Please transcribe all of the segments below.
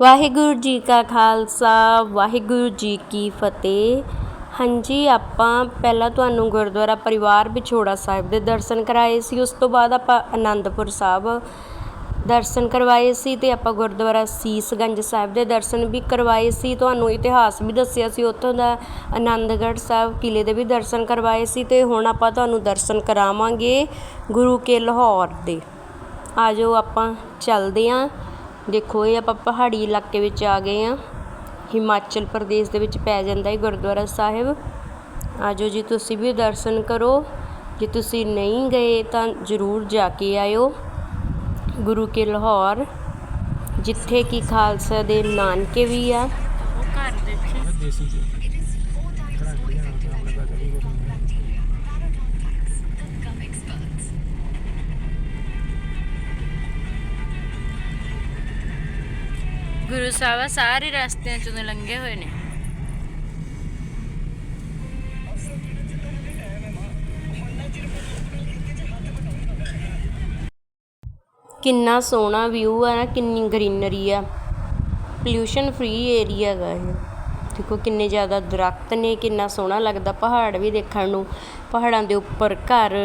ਵਾਹਿਗੁਰੂ ਜੀ ਕਾ ਖਾਲਸਾ, ਵਾਹਿਗੁਰੂ ਜੀ ਕੀ ਫਤਿਹ। ਹਾਂਜੀ, ਆਪਾਂ ਪਹਿਲਾਂ ਤੁਹਾਨੂੰ ਗੁਰਦੁਆਰਾ ਪਰਿਵਾਰ ਵਿਛੋੜਾ ਸਾਹਿਬ ਦੇ ਦਰਸ਼ਨ ਕਰਾਏ ਸੀ, ਉਸ ਤੋਂ ਬਾਅਦ ਆਪਾਂ ਆਨੰਦਪੁਰ ਸਾਹਿਬ ਦਰਸ਼ਨ ਕਰਵਾਏ ਸੀ ਤੇ ਆਪਾਂ ਗੁਰਦੁਆਰਾ ਸੀਸਗੰਜ ਸਾਹਿਬ ਦੇ ਦਰਸ਼ਨ ਵੀ ਕਰਵਾਏ ਸੀ। ਤੁਹਾਨੂੰ ਇਤਿਹਾਸ ਵੀ ਦੱਸਿਆ ਸੀ, ਉੱਥੋਂ ਦਾ ਆਨੰਦਗੜ੍ਹ ਸਾਹਿਬ ਕਿਲੇ ਦੇ ਵੀ ਦਰਸ਼ਨ ਕਰਵਾਏ ਸੀ ਤੇ ਹੁਣ ਆਪਾਂ ਤੁਹਾਨੂੰ ਦਰਸ਼ਨ ਕਰਾਵਾਂਗੇ ਗੁਰੂ ਕੇ ਲਾਹੌਰ ਦੇ। ਆਜੋ ਆਪਾਂ ਚੱਲਦੇ ਆਂ। ਦੇਖੋ ਇਹ ਆਪਾਂ ਪਹਾੜੀ ਇਲਾਕੇ ਵਿੱਚ ਆ ਗਏ ਆਂ ਹਿਮਾਚਲ ਪ੍ਰਦੇਸ਼ ਦੇ ਵਿੱਚ ਪੈ ਜਾਂਦਾ ਹੈ ਗੁਰਦੁਆਰਾ ਸਾਹਿਬ। ਆਜੋ ਜੀ ਤੁਸੀਂ ਵੀ ਦਰਸ਼ਨ ਕਰੋ। ਜੇ ਤੁਸੀਂ ਨਹੀਂ ਗਏ ਤਾਂ ਜ਼ਰੂਰ ਜਾ ਕੇ ਆਇਓ। ਗੁਰੂ ਕੇ ਲਾਹੌਰ ਜਿੱਥੇ ਕਿ ਖਾਲਸਾ ਦੇ ਨਾਨਕੇ ਵੀ ਆ। ਉਹ ਘਰ ਦੇਖੇ। ਦੇਸੀ ਚ ਗੁਰੂ ਸਾਹਿਬ ਸਾਰੇ ਰਸਤਿਆਂ ਚੋਂ ਲੰਘੇ ਹੋਏ ਨੇ। ਕਿੰਨਾ ਸੋਹਣਾ ਵਿਊ ਆ ਨਾ ਕਿੰਨੀ ਗ੍ਰੀਨਰੀ ਆ। ਪੋਲਿਊਸ਼ਨ ਫ੍ਰੀ ਏਰੀਆ ਹੈਗਾ ਇਹ। ਦੇਖੋ ਕਿੰਨੇ ਜ਼ਿਆਦਾ ਦਰਖਤ ਨੇ ਕਿੰਨਾ ਸੋਹਣਾ ਲੱਗਦਾ ਪਹਾੜ ਵੀ ਦੇਖਣ ਨੂੰ। ਪਹਾੜਾਂ ਦੇ ਉੱਪਰ ਘਰ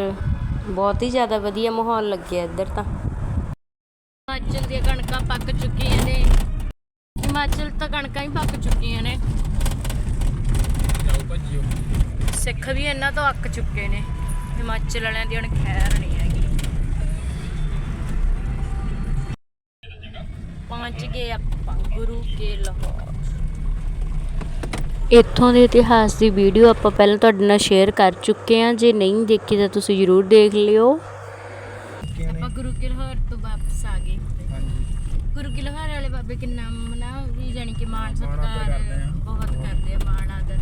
ਬਹੁਤ ਹੀ ਜ਼ਿਆਦਾ ਵਧੀਆ ਮਾਹੌਲ ਲੱਗਿਆ ਇੱਧਰ ਤਾਂ। ਹਿਮਾਚਲ ਦੀਆਂ ਕਣਕਾਂ ਪੱਕ ਚੁੱਕੀਆਂ ਨੇ ਹਿਮਾਚਲ ਤਾਂ ਕਣਕਾਂ ਹੀ ਪੱਕ ਚੁੱਕੀਆਂ ਨੇ। ਜਾਓ ਭੱਜਿਓ। ਸਿੱਖ ਵੀ ਇਹਨਾਂ ਤੋਂ ਅੱਕ ਚੁੱਕੇ ਨੇ। ਹਿਮਾਚਲ ਵਾਲਿਆਂ ਦੀ ਹੁਣ ਖੈਰ ਨਹੀਂ ਹੈਗੀ। ਪਹੁੰਚ ਗਏ ਆਪਾਂ ਗੁਰੂ ਕੇ ਲਾਹੌਰ। ਇੱਥੋਂ ਦੇ ਇਤਿਹਾਸ ਦੀ ਵੀਡੀਓ ਆਪਾਂ ਪਹਿਲਾਂ ਤੁਹਾਡੇ ਨਾਲ ਸ਼ੇਅਰ ਕਰ ਚੁੱਕੇ ਹਾਂ। ਜੇ ਨਹੀਂ ਦੇਖੀ ਤਾਂ ਤੁਸੀਂ ਜ਼ਰੂਰ ਦੇਖ ਲਿਓ। ਆਪਾਂ ਗੁਰੂ ਕੇ ਲਾਹੌਰ ਤੋਂ ਵਾਪਸ ਆ ਗਏ। ਹਾਂਜੀ। ਗੁਰੂ ਕੀ ਲਹਾਰੇ ਵਾਲੇ ਬਾਬੇ ਕਿੰਨਾ ਮਨਾ ਵੀ ਜਾਣੀ ਕਿ ਮਾਣ ਸਤਿਕਾਰ ਆ। ਬਹੁਤ ਕਰਦੇ ਆ ਮਾਣ ਆਦਰ।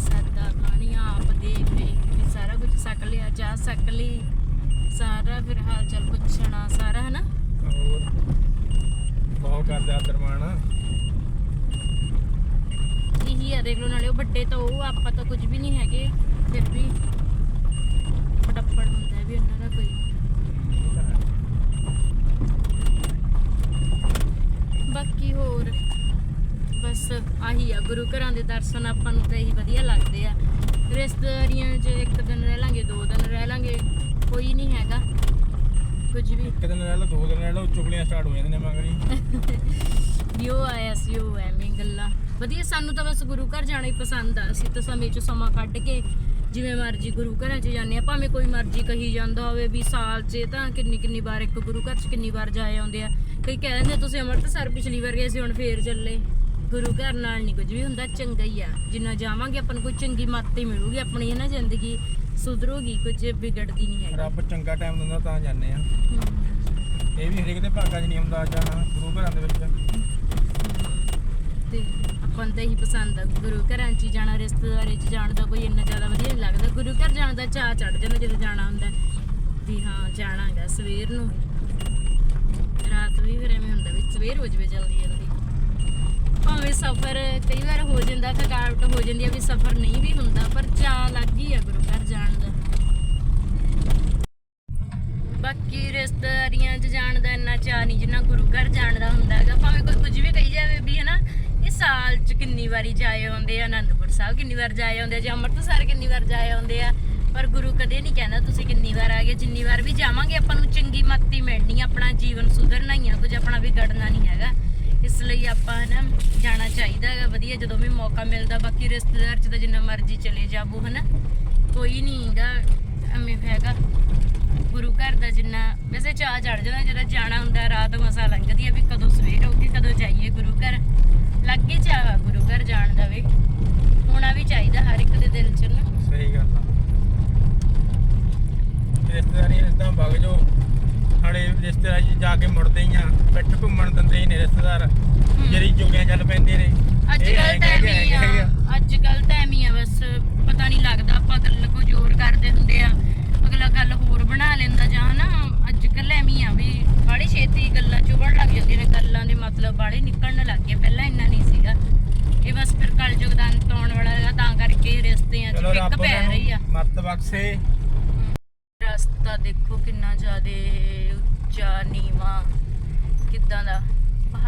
ਸਾਦਾ ਪਾਣੀ ਆਪ ਦੇ ਵੀ ਸਾਰਾ ਕੁਝ ਸਕ ਲਿਆ ਚਾਹ ਸਕ ਲਈ ਸਾਰਾ ਫਿਰ ਹਾਲ ਚਾਲ ਪੁੱਛਣਾ ਸਾਰਾ ਹਨਾ? ਹੋਰ? ਬਹੁਤ ਕਰਦੇ ਆਦਰ ਮਾਣ ਇਹੀ ਆ ਦੇਖ ਲਓ ਨਾਲੇ ਉਹ ਵੱਡੇ ਤਾਂ ਉਹ ਆਪਾਂ ਤਾਂ ਕੁਝ ਵੀ ਨਹੀਂ ਹੈਗੇ ਫਿਰ ਵੀ ਫਟੱਫੜ ਹੁੰਦਾ ਵੀ ਉਹਨਾਂ ਦਾ ਕੋਈ ਬਾਕੀ ਹੋਰ ਬਸ ਆਹੀ ਆ ਗੁਰੂ ਘਰਾਂ ਦੇ ਦਰਸ਼ਨ ਆਪਾਂ ਨੂੰ ਤਾਂ ਇਹੀ ਵਧੀਆ ਲੱਗਦੇ ਆ। ਰਿਸ਼ਤੇਦਾਰੀਆਂ 'ਚ ਇੱਕ ਦਿਨ ਰਹਿ ਲਾਂਗੇ ਦੋ ਦਿਨ ਰਹਿ ਲਾਂਗੇ ਕੋਈ ਨਹੀਂ ਹੈਗਾ। ਕੁਝ ਵੀ। ਇੱਕ ਦਿਨ ਰਹਿ ਲਓ ਦੋ ਦਿਨ ਰਹਿ ਲਓ ਚੁਗਲੀਆਂ ਸਟਾਰਟ ਹੋ ਜਾਂਦੀਆਂ ਨੇ ਮਗਰੀ ਉਹ ਆਇਆ ਸੀ ਉਹ ਐਵੇਂ ਗੱਲਾਂ। ਵਧੀਆ ਸਾਨੂੰ ਤਾਂ ਬਸ ਗੁਰੂ ਘਰ ਜਾਣਾ ਹੀ ਪਸੰਦ ਆ। ਅਸੀਂ ਤਾਂ ਸਮੇਂ 'ਚ ਸਮਾਂ ਕੱਢ ਕੇ ਜਿਵੇਂ ਮਰਜ਼ੀ ਗੁਰੂ ਘਰਾਂ 'ਚ ਜਾਂਦੇ ਆ। ਭਾਵੇਂ ਕੋਈ ਮਰਜ਼ੀ ਕਹੀ ਜਾਂਦਾ ਹੋਵੇ ਵੀ ਸਾਲ 'ਚ ਤਾਂ ਕਿੰਨੀ ਕਿੰਨੀ ਵਾਰ ਇੱਕ ਗੁਰੂ ਘਰ 'ਚ ਕਿੰਨੀ ਵਾਰ ਜਾਏ ਆਉਂਦੇ ਆ। ਕਈ ਕਹਿ ਦਿੰਦੇ ਤੁਸੀਂ ਅੰਮ੍ਰਿਤਸਰ ਪਿਛਲੀ ਵਾਰ ਗਏ ਸੀ ਹੁਣ ਫੇਰ ਚੱਲੇ। ਗੁਰੂ ਘਰ ਨਾਲ ਨਹੀਂ ਕੁਝ ਵੀ ਹੁੰਦਾ ਚੰਗਾ ਹੀ ਆ। ਜਿੰਨਾ ਜਾਵਾਂਗੇ ਆਪਾਂ ਨੂੰ ਕੋਈ ਚੰਗੀ ਮੱਤ ਹੀ ਮਿਲੂਗੀ ਆਪਣੀ ਨਾ ਜ਼ਿੰਦਗੀ ਸੁਧਰੂਗੀ ਕੁਝ ਵਿਗੜਦੀ ਨਹੀਂ ਹੈਗੀ। ਰੱਬ ਚੰਗਾ ਟਾਈਮ ਦਿੰਦਾ ਤਾਂ ਜਾਂਦੇ ਆ। ਇਹ ਵੀ ਹਰੇਕ ਦੇ ਭਾਗਾਂ 'ਚ ਨਹੀਂ ਹੁੰਦਾ ਜਾਣਾ ਗੁਰੂ ਘਰਾਂ ਦੇ ਵਿੱਚ। ਤੇ ਆਪਾਂ ਨੂੰ ਤਾਂ ਇਹੀ ਪਸੰਦ ਆ ਗੁਰੂ ਘਰਾਂ 'ਚ ਜਾਣਾ ਰਿਸ਼ਤੇਦਾਰੀ 'ਚ ਜਾਣ ਦਾ ਕੋਈ ਇੰਨਾ ਜ਼ਿਆਦਾ ਵਧੀਆ ਨਹੀਂ ਲੱਗਦਾ। ਗੁਰੂ ਘਰ ਜਾਣ ਦਾ ਚਾਹ ਚੜ ਜਾਂਦਾ ਜਦੋਂ ਜਾਣਾ ਹੁੰਦਾ। ਵੀ ਹਾਂ ਜਾਣਾਗਾ ਸਵੇਰ ਨੂੰ। ਰਾਤ ਵੀ ਫਿਰ ਐਵੇਂ ਹੁੰਦਾ ਵੀ ਸਵੇਰ ਹੋ ਜਵੇ ਜਲਦੀ ਜਲਦੀ। ਭਾਵੇਂ ਸਫ਼ਰ ਕਈ ਵਾਰ ਹੋ ਜਾਂਦਾ, ਥਕਾਵਟ ਹੋ ਜਾਂਦੀ ਆ ਵੀ ਸਫ਼ਰ ਨਹੀਂ ਵੀ ਹੁੰਦਾ, ਪਰ ਚਾਹ ਲੱਗ ਹੀ ਆ ਗੁਰੂ ਘਰ ਜਾਣ ਦਾ। ਬਾਕੀ ਰਿਸ਼ਤੇਦਾਰੀਆਂ 'ਚ ਜਾਣ ਦਾ ਇੰਨਾ ਚਾਹ ਨਹੀਂ ਜਿੰਨਾ ਗੁਰੂ ਘਰ ਜਾਣ ਦਾ ਹੁੰਦਾ ਹੈਗਾ। ਭਾਵੇਂ ਕੋਈ ਕੁਝ ਵੀ ਕਹੀ ਜਾਵੇ ਵੀ ਹਨਾ, ਇਹ ਸਾਲ 'ਚ ਕਿੰਨੀ ਵਾਰੀ ਜਾਏ ਆਉਂਦੇ ਆ, ਅਨੰਦਪੁਰ ਸਾਹਿਬ ਕਿੰਨੀ ਵਾਰ ਜਾਏ ਆਉਂਦੇ ਆ, ਜਾਂ ਅੰਮ੍ਰਿਤਸਰ ਕਿੰਨੀ ਵਾਰ ਜਾਏ ਆਉਂਦੇ ਆ ਪਰ ਗੁਰੂ ਕਦੇ ਨਹੀਂ ਕਹਿੰਦਾ ਤੁਸੀਂ ਕਿੰਨੀ ਵਾਰ ਆ ਗਏ, ਜਿੰਨੀ ਵਾਰ ਵੀ ਜਾਵਾਂਗੇ ਆਪਾਂ ਨੂੰ ਚੰਗੀ ਮੱਤੀ ਮਿਲਣੀ ਆਪਣਾ ਜੀਵਨ ਸੁਧਰਨਾ ਹੀ ਆ, ਕੁਝ ਆਪਣਾ ਵਿਗੜਨਾ ਨਹੀਂ ਹੈਗਾ। ਇਸ ਲਈ ਆਪਾਂ ਹਨਾ ਜਾਣਾ ਚਾਹੀਦਾ ਹੈਗਾ ਵਧੀਆ, ਜਦੋਂ ਵੀ ਮੌਕਾ ਮਿਲਦਾ, ਬਾਕੀ ਰਿਸ਼ਤੇਦਾਰ 'ਚ ਤਾਂ ਜਿੰਨਾ ਮਰਜ਼ੀ ਚਲੇ ਜਾਵੋ ਹਨਾ। ਕੋਈ ਨਹੀਂ ਹੈਗਾ ਐਵੇਂ ਹੈਗਾ। ਗੁਰੂ ਘਰ ਦਾ ਜਿੰਨਾ, ਵੈਸੇ ਚਾਹ ਚੜ ਜਾਂਦਾ ਜਦੋਂ ਜਾਣਾ ਹੁੰਦਾ, ਰਾਤ ਮਸਾ ਲੰਘਦੀ ਆ ਵੀ ਕਦੋਂ ਸਵੇਰ ਹੋਊਗੀ ਕਦੋਂ ਜਾਈਏ ਗੁਰੂ ਘਰ। ਲੱਗੇ ਚਾਹ ਗੁਰੂ ਘਰ ਜਾਣ ਦਾ ਵੀ। ਹੋਣਾ ਵੀ ਚਾਹੀਦਾ ਹਰ ਇੱਕ ਦੇ ਦਿਲ 'ਚ ਨਾ। ਸਹੀ ਗੱਲ ਆ। ਰਿਸ਼ਤੇਦਾਰੀ ਇਦਾਂ ਵਗ ਜੋ ਹੜੇ ਰਿਸ਼ਤੇਦਾਰੀ ਜਾ ਕੇ ਮੁੜਦੇ ਹੀ ਆ। ਪਿੱਠ ਘੁੰਮਣ ਦਿੰਦੇ ਹੀ ਨੇ ਰਿਸ਼ਤੇਦਾਰ। ਜਿਹੜੀ ਚੁਗਲੀਆਂ ਚੱਲ ਪੈਂਦੀਆਂ ਨੇ। ਅੱਜ ਕੱਲ ਐਂ ਕਹਿ ਆ।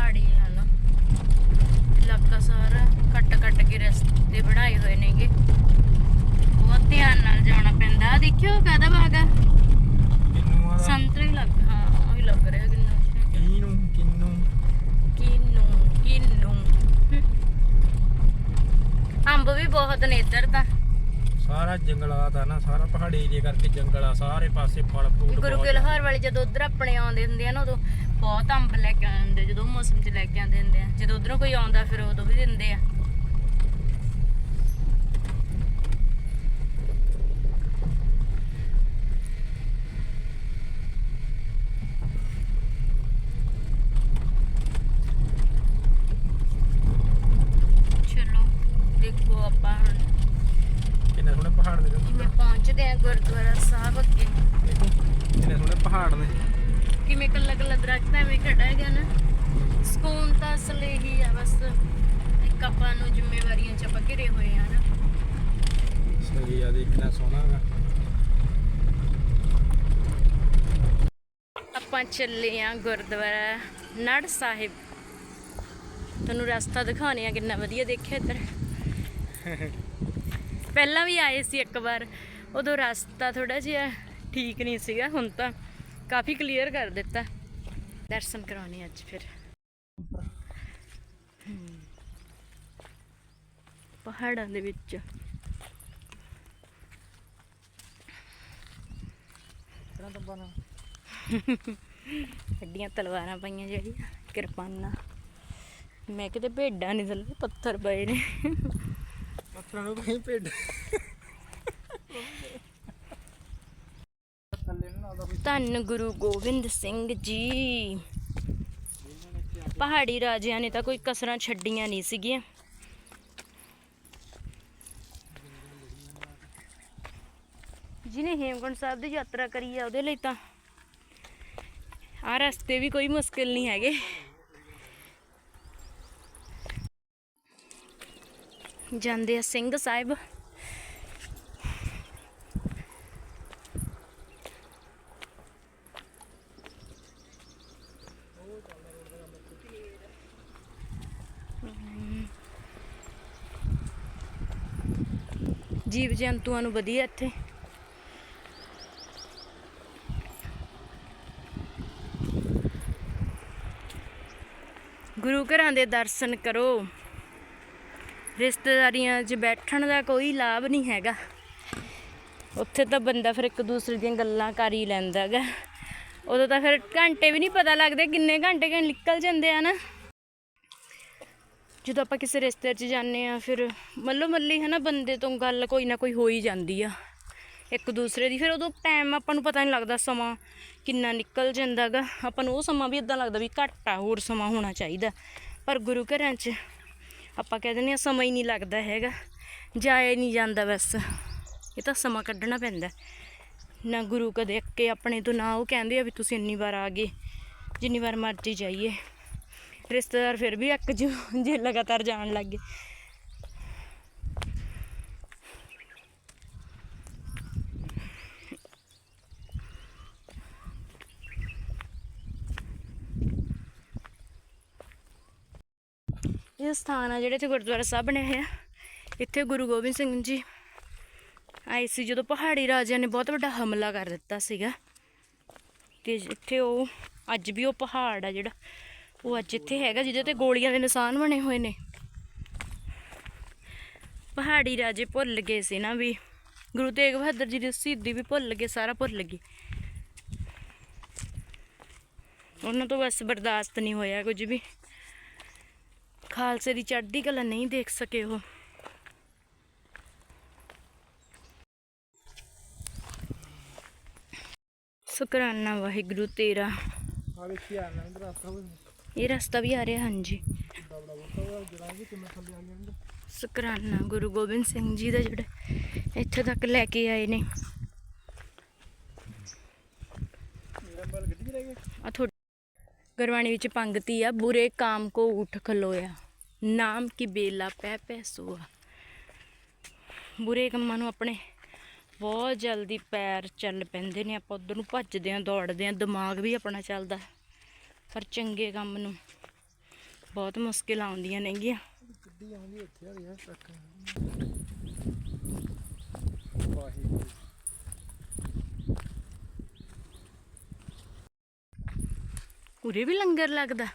ਪਹਾੜੀ ਹਨ ਇਲਾਕਾ ਸਾਰਾ ਕੱਟ ਕੱਟ ਕੇ ਰਸਤੇ ਬਣਾਏ ਹੋਏ ਨੇਗੇ। ਬਹੁਤ ਧਿਆਨ ਨਾਲ ਜਾਣਾ ਪੈਂਦਾ। ਦੇਖਿਓ ਕਾਦਾ ਬਾਗਾ ਸੰਤਰੀ ਲੱਗ ਹਾਂ ਉਹੀ ਲੱਗ ਰਿਹਾ ਕਿੰਨੂ ਕਿੰਨੂ ਕਿੰਨੂ। ਕਿੰਨੂ ਅੰਬ ਵੀ ਬਹੁਤ ਨੇ ਇੱਧਰ ਤਾਂ। ਸਾਰਾ ਜੰਗਲਾਤ ਆ ਨਾ ਸਾਰਾ ਪਹਾੜੀ ਏਰੀਆ ਕਰਕੇ ਜੰਗਲ ਆ। ਸਾਰੇ ਪਾਸੇ ਫਲ ਫਰੂਟ ਗੁਰੂ ਗਿਲਹਰ ਵਾਲੇ ਜਦੋਂ ਉਧਰ ਆਪਣੇ ਆਉਂਦੇ ਹੁੰਦੇ ਆ ਨਾ ਉਦੋਂ ਬਹੁਤ ਅੰਬ ਲੈ ਕੇ ਆਉਂਦੇ ਜਦੋਂ ਮੌਸਮ 'ਚ ਲੈ ਕੇ ਆਉਂਦੇ ਹੁੰਦੇ ਆ। ਜਦੋਂ ਉਧਰੋਂ ਕੋਈ ਆਉਂਦਾ ਫਿਰ ਉਦੋਂ ਵੀ ਦਿੰਦੇ ਆ। ਪਹਾੜ ਕਿਵੇਂ ਪਹੁੰਚਦੇ ਆ ਗੁਰਦੁਆਰਾ ਸਾਹਿਬ ਅੱਗੇ। ਕਿੰਨੇ ਸੋਹਣੇ ਪਹਾੜ ਨੇ। ਕਿਵੇਂ ਕੱਲਾ ਕੱਲਾ ਦਰਖਤ ਐਵੇਂ ਖੜਾ ਹੈਗਾ ਨਾ। ਸਕੂਨ ਤਾਂ ਅਸਲ ਹੀ ਆ ਬਸ ਇੱਕ ਆਪਾਂ ਨੂੰ ਜ਼ਿੰਮੇਵਾਰੀਆਂ ਚ ਆਪਾਂ ਘਿਰੇ ਹੋਏ ਆ ਨਾ। ਸਹੀ ਆ ਦੇਖਣਾ ਸੋਹਣਾ ਹੈਗਾ ਆਪਾਂ ਚੱਲੇ ਆ ਗੁਰਦੁਆਰਾ ਨੜ ਸਾਹਿਬ। ਤੁਹਾਨੂੰ ਰਸਤਾ ਦਿਖਾਉਣੇ ਆ ਕਿੰਨਾ ਵਧੀਆ ਦੇਖਿਆ ਇੱਧਰ। ਪਹਿਲਾਂ ਵੀ ਆਏ ਸੀ ਇੱਕ ਵਾਰ ਉਦੋਂ ਰਸਤਾ ਥੋੜਾ ਜਿਹਾ ਠੀਕ ਨਹੀਂ ਸੀਗਾ ਹੁਣ ਤਾਂ ਕਾਫੀ ਕਲੀਅਰ ਕਰ ਦਿੱਤਾ। ਦਰਸ਼ਨ ਕਰਾਉਣੇ ਅੱਜ ਫਿਰ। ਪਹਾੜਾਂ ਦੇ ਵਿੱਚ। ਕਿਹੜਾ ਡੱਬਾ ਨਾ? ਵੱਡੀਆਂ ਤਲਵਾਰਾਂ ਪਈਆਂ ਜਿਹੜੀਆਂ ਕਿਰਪਾਨਾਂ। ਮੈਂ ਕਿਤੇ ਭੇਡਾਂ ਨਹੀਂ ਥੱਲੇ ਪੱਥਰ ਪਏ ਨੇ। ਪੱਥਰਾਂ ਨੂੰ ਕਹੀਂ ਭੇਡ ਧੰਨ ਗੁਰੂ ਗੋਬਿੰਦ ਸਿੰਘ ਜੀ। ਪਹਾੜੀ ਰਾਜਿਆਂ ਨੇ ਤਾਂ ਕੋਈ ਕਸਰਾਂ ਛੱਡੀਆਂ ਨਹੀਂ ਸੀਗੀਆਂ। ਜਿਹਨੇ ਹੇਮਕੁੰਟ ਸਾਹਿਬ ਦੀ ਯਾਤਰਾ ਕਰੀ ਆ, ਉਹਦੇ ਲਈ ਤਾਂ ਆ ਰਸਤੇ ਵੀ ਕੋਈ ਮੁਸ਼ਕਿਲ ਨਹੀਂ ਹੈਗੇ। ਜਾਂਦੇ ਆ ਸਿੰਘ ਸਾਹਿਬ ਜੀਵ ਜੰਤੂਆਂ ਨੂੰ ਵਧੀਆ ਇੱਥੇ। ਗੁਰੂ ਘਰਾਂ ਦੇ ਦਰਸ਼ਨ ਕਰੋ। ਰਿਸ਼ਤੇਦਾਰੀਆਂ 'ਚ ਬੈਠਣ ਦਾ ਕੋਈ ਲਾਭ ਨਹੀਂ ਹੈਗਾ। ਉੱਥੇ ਤਾਂ ਬੰਦਾ ਫਿਰ ਇੱਕ ਦੂਸਰੇ ਦੀਆਂ ਗੱਲਾਂ ਕਰ ਹੀ ਲੈਂਦਾ ਗਾ ਉਦੋਂ ਤਾਂ ਫਿਰ ਘੰਟੇ ਵੀ ਨਹੀਂ ਪਤਾ ਲੱਗਦੇ ਕਿੰਨੇ ਘੰਟੇ ਨਿਕਲ ਜਾਂਦੇ ਆ ਨਾ। ਜਦੋਂ ਆਪਾਂ ਕਿਸੇ ਰਿਸ਼ਤੇ 'ਚ ਜਾਂਦੇ ਆ ਫਿਰ ਮੱਲੋ ਮੱਲੀ ਹੈ ਨਾ ਬੰਦੇ ਤੋਂ ਗੱਲ ਕੋਈ ਨਾ ਕੋਈ ਹੋ ਹੀ ਜਾਂਦੀ ਆ, ਇੱਕ ਦੂਸਰੇ ਦੀ। ਫਿਰ ਉਦੋਂ ਟਾਈਮ ਆਪਾਂ ਨੂੰ ਪਤਾ ਨਹੀਂ ਲੱਗਦਾ ਸਮਾਂ ਕਿੰਨਾ ਨਿਕਲ ਜਾਂਦਾ ਗਾ। ਆਪਾਂ ਨੂੰ ਉਹ ਸਮਾਂ ਵੀ ਇਦਾਂ ਲੱਗਦਾ ਵੀ ਘੱਟ ਆ, ਹੋਰ ਸਮਾਂ ਹੋਣਾ ਚਾਹੀਦਾ। ਪਰ ਗੁਰੂ ਘਰਾਂ 'ਚ ਆਪਾਂ ਕਹਿ ਦਿੰਦੇ ਆ ਸਮਾਂ ਹੀ ਨਹੀਂ ਲੱਗਦਾ ਹੈਗਾ, ਜਾਇਆ ਨਹੀਂ ਜਾਂਦਾ ਬਸ। ਇਹ ਤਾਂ ਸਮਾਂ ਕੱਢਣਾ ਪੈਂਦਾ। ਨਾ ਗੁਰੂ ਕਦੇ ਅੱਕੇ ਆਪਣੇ ਤੋਂ, ਨਾ ਉਹ ਕਹਿੰਦੇ ਆ ਵੀ ਤੁਸੀਂ ਇੰਨੀ ਵਾਰ ਆ ਗਏ, ਜਿੰਨੀ ਵਾਰ ਮਰਜ਼ੀ ਜਾਈਏ। ਰਿਸ਼ਤੇਦਾਰ ਫਿਰ ਵੀ ਇੱਕ ਜੋ ਜੇ ਲਗਾਤਾਰ ਜਾਣ ਲੱਗ ਗਏ। ਇਹ ਸਥਾਨ ਆ ਜਿਹੜੇ ਤੇ ਗੁਰਦੁਆਰਾ ਸਾਹਿਬ ਬਣਿਆ ਹੋਇਆ। ਇੱਥੇ ਗੁਰੂ ਗੋਬਿੰਦ ਸਿੰਘ ਜੀ ਆਏ ਸੀ ਜਦੋਂ ਪਹਾੜੀ ਰਾਜਿਆਂ ਨੇ ਬਹੁਤ ਵੱਡਾ ਹਮਲਾ ਕਰ ਦਿੱਤਾ ਸੀਗਾ। ਤੇ ਇੱਥੇ ਉਹ ਅੱਜ ਵੀ ਉਹ ਪਹਾੜ ਆ ਜਿਹੜਾ ਉਹ ਅੱਜ ਇੱਥੇ ਹੈਗਾ ਜਿਹਦੇ ਤੇ ਗੋਲੀਆਂ ਦੇ ਨਿਸ਼ਾਨ ਬਣੇ ਹੋਏ ਨੇ। ਪਹਾੜੀ ਰਾਜੇ ਭੁੱਲ ਗਏ ਸੀ ਨਾ ਵੀ, ਗੁਰੂ ਤੇਗ ਬਹਾਦਰ ਜੀ ਦੀ ਸ਼ਹੀਦੀ ਵੀ ਭੁੱਲ ਗਏ, ਸਾਰਾ ਭੁੱਲ ਗਏ। ਉਹਨਾਂ ਤੋਂ ਬਸ ਬਰਦਾਸ਼ਤ ਨਹੀਂ ਹੋਇਆ ਕੁਝ ਵੀ। ਖਾਲਸੇ ਦੀ ਚੜ੍ਹਦੀ ਕਲਾ ਨਹੀਂ ਦੇਖ ਸਕੇ ਉਹ। ਸ਼ੁਕਰਾਨਾ ਵਾਹਿਗੁਰੂ ਤੇਰਾ। ਆ ਵੇਖੀ ਆ ਨਾ ਇਧਰ ਰਸਤਾ ਇਹ ਰਸਤਾ ਵੀ ਆ ਰਿਹਾ, ਹਾਂਜੀ। ਬੜਾ ਸ਼ੁਕਰਾਨਾ, ਗੁਰੂ ਗੋਬਿੰਦ ਸਿੰਘ ਜੀ ਦਾ ਜਿਹੜਾ ਇੱਥੇ ਤੱਕ ਲੈ ਕੇ ਆਏ ਨੇ। ਆ ਤੁਹਾਡੀ ਗੁਰਬਾਣੀ ਵਿੱਚ ਪੰਗਤੀ ਆ, ਬੁਰੇ ਕਾਮ ਕੋ ਉਠ ਖਲੋਇਆ, ਨਾਮ ਕੀ ਬੇਲਾ ਪੈ ਪੈ ਸੂਆ। ਬੁਰੇ ਕੰਮਾਂ ਨੂੰ ਆਪਣੇ ਬਹੁਤ ਜਲਦੀ ਪੈਰ ਚੱਲ ਪੈਂਦੇ ਨੇ, ਆਪਾਂ ਉਧਰ ਨੂੰ ਭੱਜਦੇ ਆਂ, ਦੌੜਦੇ ਆਂ, ਦਿਮਾਗ ਵੀ ਆਪਣਾ ਚੱਲਦਾ। ਪਰ ਚੰਗੇ ਕੰਮ ਨੂੰ ਬਹੁਤ ਮੁਸ਼ਕਿਲ ਆਉਂਦੀਆਂ ਨੇ ਗੱਡੀ ਉਰੇ ਵੀ ਲੰਗਰ ਲੱਗਦਾ?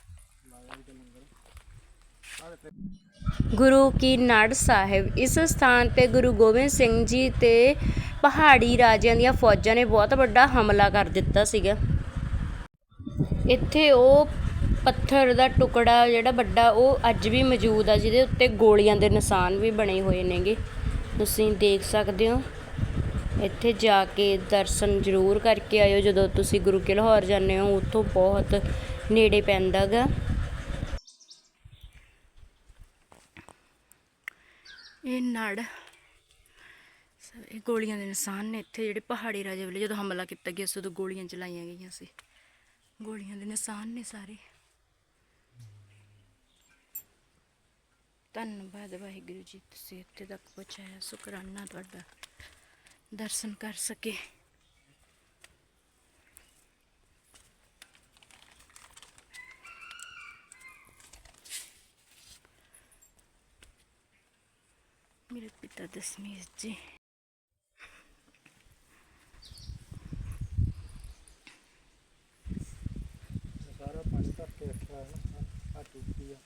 ਗੁਰੂ ਕੀ ਨਾੜ ਸਾਹਿਬ, ਇਸ ਸਥਾਨ ਤੇ ਗੁਰੂ ਗੋਬਿੰਦ ਸਿੰਘ ਜੀ ਤੇ ਪਹਾੜੀ ਰਾਜਿਆਂ ਦੀਆਂ ਫੌਜਾਂ ਨੇ ਬਹੁਤ ਵੱਡਾ ਹਮਲਾ ਕਰ ਦਿੱਤਾ ਸੀਗਾ। ਇੱਥੇ ਉਹ ਪੱਥਰ ਦਾ ਟੁਕੜਾ ਜਿਹੜਾ ਵੱਡਾ, ਉਹ ਅੱਜ ਵੀ ਮੌਜੂਦ ਆ, ਜਿਹਦੇ ਉੱਤੇ ਗੋਲੀਆਂ ਦੇ ਨਿਸ਼ਾਨ ਵੀ ਬਣੇ ਹੋਏ ਨੇਗੇ। ਤੁਸੀਂ ਦੇਖ ਸਕਦੇ ਹੋ। ਇੱਥੇ ਜਾ ਕੇ ਦਰਸ਼ਨ ਜ਼ਰੂਰ ਕਰਕੇ ਆਇਓ। ਜਦੋਂ ਤੁਸੀਂ ਗੁਰੂ ਕੀ ਲਾਹੌਰ ਜਾਂਦੇ ਹੋ, ਉੱਥੋਂ ਬਹੁਤ ਨੇੜੇ ਪੈਂਦਾ ਗਾ ਇਹ ਨੜ ਇਹ ਗੋਲੀਆਂ ਦੇ ਨਿਸ਼ਾਨ ਨੇ ਇੱਥੇ ਜਿਹੜੇ ਪਹਾੜੀ ਰਾਜੇ ਵੇਲੇ ਜਦੋਂ ਹਮਲਾ ਕੀਤਾ ਗਿਆ ਸੀ ਉਦੋਂ ਗੋਲੀਆਂ ਚਲਾਈਆਂ ਗਈਆਂ ਸੀ। ਗੋਲੀਆਂ ਦੇ ਨਿਸ਼ਾਨ ਨੇ ਸਾਰੇ। ਧੰਨਵਾਦ ਵਾਹਿਗੁਰੂ ਜੀ, ਤੁਸੀਂ ਇੱਥੇ ਤੱਕ ਪਹੁੰਚਾਇਆ। ਸ਼ੁਕਰਾਨਾ ਤੁਹਾਡਾ ਦਰਸ਼ਨ ਕਰ ਸਕੇ। ਮੇਰੇ ਪਿਤਾ ਦਸ਼ਮੇਸ਼ ਜੀ ਸਾਰਾ ਪਾਣੀ ਭਰ ਕੇ ਰੱਖਿਆ ਹੈ ਆ ਟੂਟੀ ਆ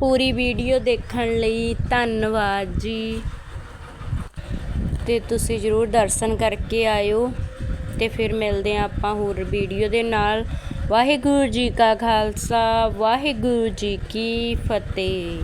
ਪੂਰੀ ਵੀਡੀਓ ਦੇਖਣ ਲਈ ਧੰਨਵਾਦ ਜੀ। ਤੇ ਤੁਸੀਂ ਜਰੂਰ ਦਰਸ਼ਨ ਕਰਕੇ ਆਇਓ ਤੇ ਫਿਰ ਮਿਲਦੇ ਹਾਂ ਆਪਾਂ ਹੋਰ ਵੀਡੀਓ ਦੇ ਨਾਲ। ਵਾਹਿਗੁਰੂ ਜੀ ਕਾ ਖਾਲਸਾ, ਵਾਹਿਗੁਰੂ ਜੀ ਕੀ ਫਤਿਹ।